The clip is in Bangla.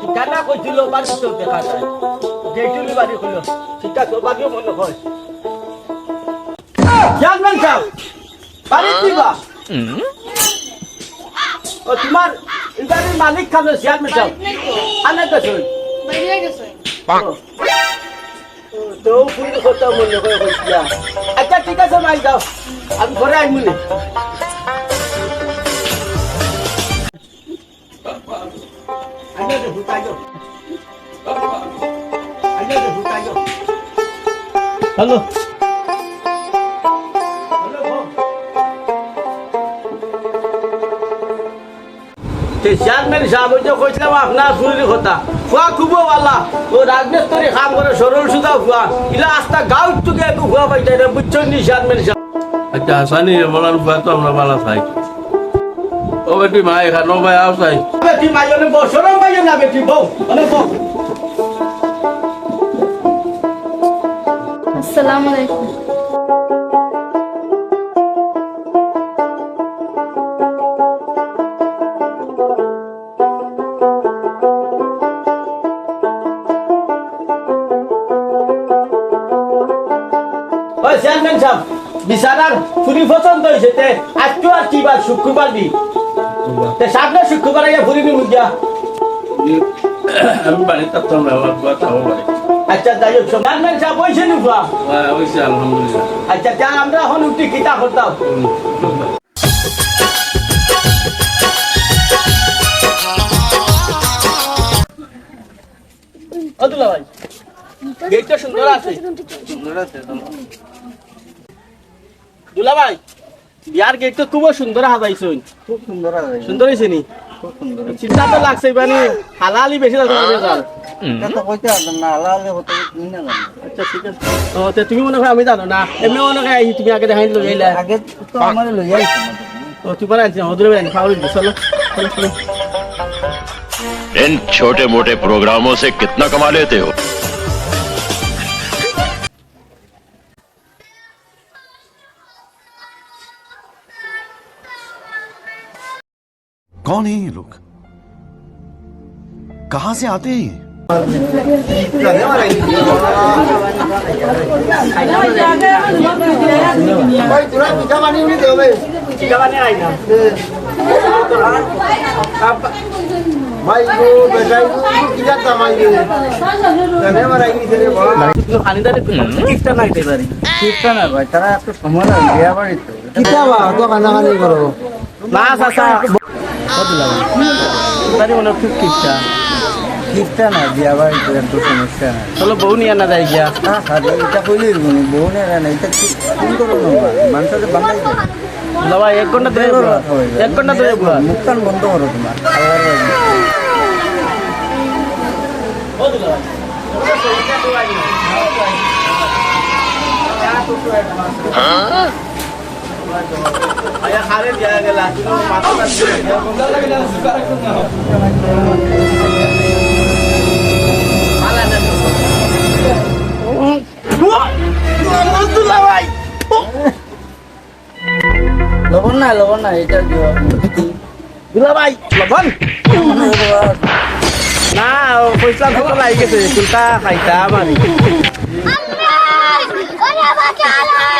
ঠিকানা কইছিল বাড়ি তো দেখা যায় যেটুলি বাড়ি হইল ঠিকা তোর বাড়িও মনে হয়। চেয়ারম্যান সাহেব বাড়ি দিবা? ও তোমার এই মালিক খানো চেয়ারম্যান সাহেব। আনে তো শুন। তো ফুল কথা মনে করে আচ্ছা ঠিক আছে মাই যাও। আমি ঘরে আইমু নি আইনা দে ভুতাই যাও আইনা দে ভুতাই যাও হ্যালো চেয়ারম্যান সাহেব ওই যে কইছিলাম আপনার শরীরের কথা। ফুয়া খুব ভালা ও রাজনেত্রী কাম করে সরল সুদা ফুয়া। ইলা আস্তা গাঁও বুঝছেন নি চেয়ারম্যান সাহেব? আচ্ছা আসানি ফুয়া তো আমরা বালা ও বেটি মা এখানো ভাই আও চাই বেটি মাইজনে বউ সরম পাইয়ে না বেটি বউ অনেক বউ আসসালামু আলাইকুম চেয়ারম্যান সাহেব বিছানার ফুরি পছন্দ হয়েছে তে আজকে আর কি বার শুক্রবার দি? তে সামনে শুক্রবার আইয়া ফুরি নি মুগিয়া আমি বাড়িতে থাকতাম না আমার ফুয়া থাকব বাড়ি আচ্ছা যাই হোক চেয়ারম্যান সাহেব বইছে নি ফুয়া আলহামদুলিল্লাহ। আচ্ছা যা আমরা এখন উঠি কিতা করতাম? অদুল্লা ভাই গেটটা সুন্দর আছে। দুলা ভাই বিয়ার গেট তো খুব সুন্দর হাজাইছুন খুব সুন্দর আছে সুন্দর হয়েছে নি খুব সুন্দর চিন্তা তো লাগছে মানে হালালি বেশি লাগছে স্যার এটা তো কইতে পারলাম না আলাদা হতে তুমি না জানো আচ্ছা ঠিক আছে ও তে তুমি মনে হয় আমি জানো না এমনি মনে হয় আহি তুমি আগে দেখাই লই আইলা আগে তো আমার লই আইছে ও তুই পরে আনছি হদুরে বেড়ানি খাওয়ার চলো চলো চলো इन छोटे मोटे प्रोग्रामों से कितना कमा लेते हो कौन है ये लोग कहां से आते हैं ये ঠিক আছে আই না পানি দাঁড়ে ঠিকটা নাই পারি ঠিকটা না ভাই তারা একটু সময় লাগে বিয়া বাড়ি তো কিতা বা তো কানাকানি করো না চাচা তারি মনে খুব ঠিকটা ঠিকটা না বিয়া বাড়ি একটু সমস্যা নাই। চলো বউ নিয়ে আনা যায় গিয়া। না খালি এটা কইলে বউ নে না এটা কি কোন মানুষের বাঙালি বাবা এক ঘণ্টা ধরে এক ঘণ্টা ধরে বুয়া। বন্ধ করো তোমার। লবণ না লবণ না এটা দিও। দুলা ভাই লবণ? না পয়সা তো লাগি গেছে চুলটা খাইতা ওরে বাঁচালো ওরে